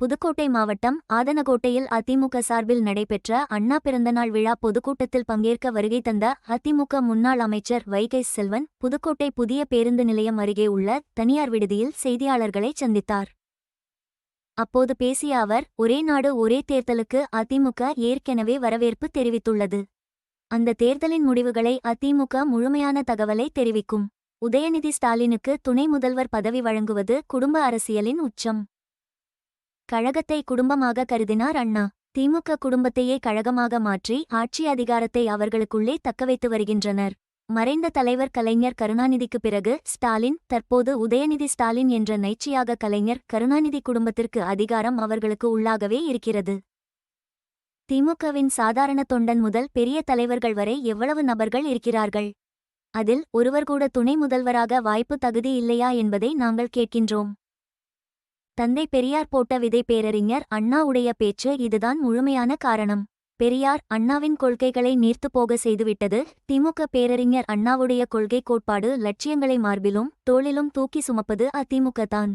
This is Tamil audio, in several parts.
புதுக்கோட்டை மாவட்டம் ஆதனகோட்டையில் அதிமுக சார்பில் நடைபெற்ற அண்ணா பிறந்தநாள் விழா பொதுக்கூட்டத்தில் பங்கேற்க வருகை தந்த அதிமுக முன்னாள் அமைச்சர் வைகை செல்வன் புதுக்கோட்டை புதிய பேருந்து நிலையம் அருகே உள்ள தனியார் விடுதியில் செய்தியாளர்களை சந்தித்தார். அப்போது பேசிய அவர் ஒரே நாடு ஒரே தேர்தலுக்கு அதிமுக ஏற்கனவே வரவேற்பு தெரிவித்துள்ளது. அந்த தேர்தலின் முடிவுகளை அதிமுக முழுமையான தகவலை தெரிவிக்கும். உதயநிதி ஸ்டாலினுக்கு துணை முதல்வர் பதவி வழங்குவது குடும்ப அரசியலின் உச்சம். கழகத்தை குடும்பமாக கருதினார் அண்ணா. திமுக குடும்பத்தையே கழகமாக மாற்றி ஆட்சி அதிகாரத்தை அவர்களுக்குள்ளே தக்கவைத்து வருகின்றனர். மறைந்த தலைவர் கலைஞர் கருணாநிதிக்கு பிறகு ஸ்டாலின் தற்போது உதயநிதி ஸ்டாலின் என்ற நைச்சியாக கலைஞர் கருணாநிதி குடும்பத்திற்கு அதிகாரம் அவர்களுக்கு உள்ளாகவே இருக்கிறது. திமுகவின் சாதாரண தொண்டன் முதல் பெரிய தலைவர்கள் வரை எவ்வளவு நபர்கள் இருக்கிறார்கள்? அதில் ஒருவர் கூட துணை முதல்வராக வாய்ப்பு தகுதி இல்லையா என்பதை நாங்கள் கேட்கின்றோம். தந்தை பெரியார் போட்ட விதை பேரறிஞர் அண்ணாவுடைய பேச்சு இதுதான் முழுமையான காரணம். பெரியார் அண்ணாவின் கொள்கைகளை நீர்த்துப் போக செய்துவிட்டது. திமுக பேரறிஞர் அண்ணாவுடைய கொள்கை கோட்பாடு லட்சியங்களை மார்பிலும் தோளிலும் தூக்கி சுமப்பது அதிமுக தான்.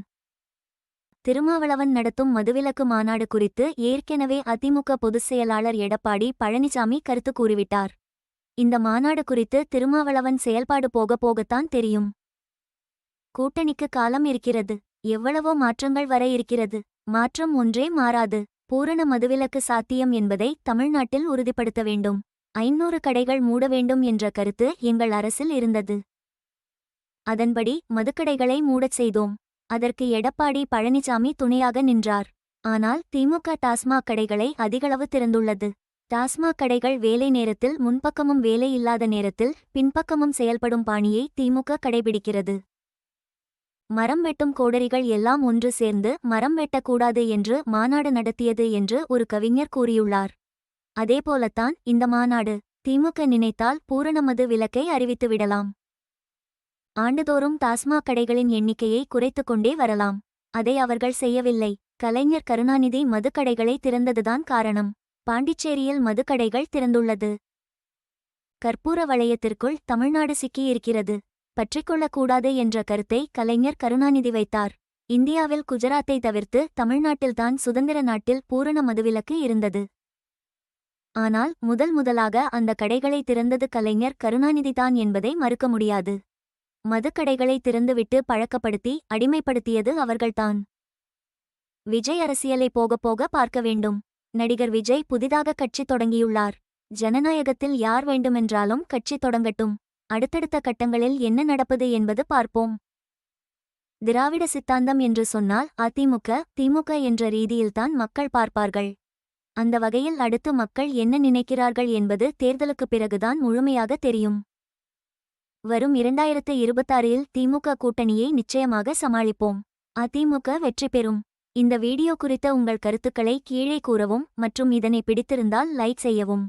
திருமாவளவன் நடத்தும் மதுவிலக்கு மாநாடு குறித்து ஏற்கனவே அதிமுக பொதுச் செயலாளர் எடப்பாடி பழனிசாமி கருத்து கூறிவிட்டார். இந்த மாநாடு குறித்து திருமாவளவன் செயல்பாடு போக போகத்தான் தெரியும். கூட்டணிக்கு காலம் இருக்கிறது. எவ்வளவோ மாற்றங்கள் வர இருக்கிறது. மாற்றம் ஒன்றே மாறாது. பூரண மதுவிலக்கு சாத்தியம் என்பதை தமிழ்நாட்டில் உறுதிப்படுத்த வேண்டும். ஐநூறு கடைகள் மூட வேண்டும் என்ற கருத்து எங்கள் அரசில் இருந்தது. அதன்படி மதுக்கடைகளை மூடச் செய்தோம். அதற்கு எடப்பாடி பழனிசாமி துணையாக நின்றார். ஆனால் திமுக டாஸ்மாக் கடைகளை அதிகளவு திறந்துள்ளது. டாஸ்மாக் கடைகள் வேலை நேரத்தில் முன்பக்கமும் வேலை இல்லாத நேரத்தில் பின்பக்கமும் செயல்படும் பாணியை திமுக கடைபிடிக்கிறது. மரம் வெட்டும் கோடரிகள் எல்லாம் ஒன்று சேர்ந்து மரம் வெட்டக்கூடாது என்று மாநாடு நடத்தியது என்று ஒரு கவிஞர் கூறியுள்ளார். அதேபோலத்தான் இந்த மாநாடு திமுக நினைத்தால் பூரணமது விலக்கை அறிவித்துவிடலாம் ஆண்டுதோறும் டாஸ்மாக் கடைகளின் எண்ணிக்கையை குறைத்துக் கொண்டே வரலாம். அதை அவர்கள் செய்யவில்லை. கலைஞர் கருணாநிதி மதுக்கடைகளை திறந்ததுதான் காரணம். பாண்டிச்சேரியில் மதுக்கடைகள் திறந்துள்ளது. கற்பூர வளையத்திற்குள் தமிழ்நாடு சிக்கியிருக்கிறது. பற்றிக்கொள்ளக்கூடாது என்ற கருத்தை கலைஞர் கருணாநிதி வைத்தார். இந்தியாவில் குஜராத்தை தவிர்த்து தமிழ்நாட்டில்தான் சுதந்திர நாட்டில் பூரண மதுவிலக்கு இருந்தது. ஆனால் முதல் முதலாக அந்த கடைகளை திறந்தது கலைஞர் கருணாநிதிதான் என்பதை மறுக்க முடியாது. மதுக்கடைகளை திறந்துவிட்டு பழக்கப்படுத்தி அடிமைப்படுத்தியது அவர்கள்தான். விஜய் அரசியலை போக போக பார்க்க வேண்டும். நடிகர் விஜய் புதிதாக கட்சி தொடங்கியுள்ளார். ஜனநாயகத்தில் யார் வேண்டுமென்றாலும் கட்சி தொடங்கட்டும். அடுத்தடுத்த கட்டங்களில் என்ன நடப்பது என்பது பார்ப்போம். திராவிட சித்தாந்தம் என்று சொன்னால் அதிமுக திமுக என்ற ரீதியில்தான் மக்கள் பார்ப்பார்கள். அந்த வகையில் அடுத்து மக்கள் என்ன நினைக்கிறார்கள் என்பது தேர்தலுக்குப் பிறகுதான் முழுமையாக தெரியும். வரும் இரண்டாயிரத்து இருபத்தாறில் திமுக கூட்டணியை நிச்சயமாக சமாளிப்போம். அதிமுக வெற்றி பெறும். இந்த வீடியோ குறித்த உங்கள் கருத்துக்களை கீழே கூறவும் மற்றும் இதனை பிடித்திருந்தால் லைக் செய்யவும்.